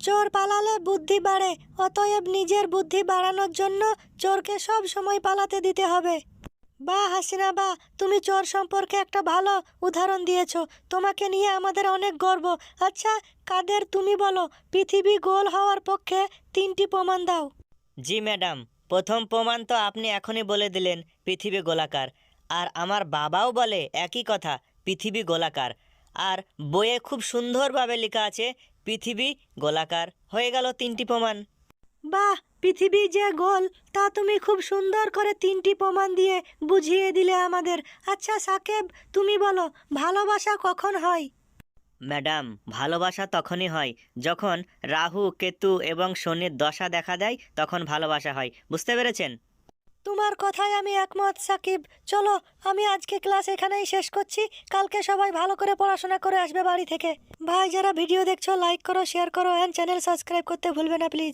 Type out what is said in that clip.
চোর পালালে বুদ্ধি বাড়ে, অতএব নিজের বুদ্ধি বাড়ানোর জন্য চোরকে সব সময় পালাতে দিতে হবে। বাহ হাসিনা বা, তুমি চোর সম্পর্কে একটা ভালো উদাহরণ দিয়েছ। তোমাকে নিয়ে আমাদের অনেক গর্ব। আচ্ছা কাদের তুমি বলো? পৃথিবী গোল হওয়ার পক্ষে তিনটি প্রমাণ দাও। জি ম্যাডাম, প্রথম প্রমাণ তো আপনি এখনই বলে দিলেন, পৃথিবী গোলাকার। আর আমার বাবাও বলে একই কথা, পৃথিবী গোলাকার। আর বইয়ে খুব সুন্দরভাবে লেখা আছে পৃথিবী গোলাকার হয়ে গেল তিনটি প্রমাণ। বাহ পৃথিবী যে গোল তা তুমি খুব সুন্দর করে তিনটি প্রমাণ দিয়ে বুঝিয়ে দিলে আমাদের। আচ্ছা সাকেব তুমি বলো ভালোবাসা কখন হয়? ম্যাডাম ভালোবাসা তখনই হয় যখন রাহু কেতু এবং শনির দশা দেখা দেয় তখন ভালোবাসা হয়। বুঝতে পেরেছেন? তোমার কথায় আমি একমত, সাকিব। চলো, আমি আজকে ক্লাস এখানেই শেষ করছি। কালকে সবাই ভালো করে পড়াশোনা করে আসবে বাড়ি থেকে। ভাই, যারা ভিডিও দেখছ লাইক করো শেয়ার করো অ্যান্ড চ্যানেল সাবস্ক্রাইব করতে ভুলবে না প্লিজ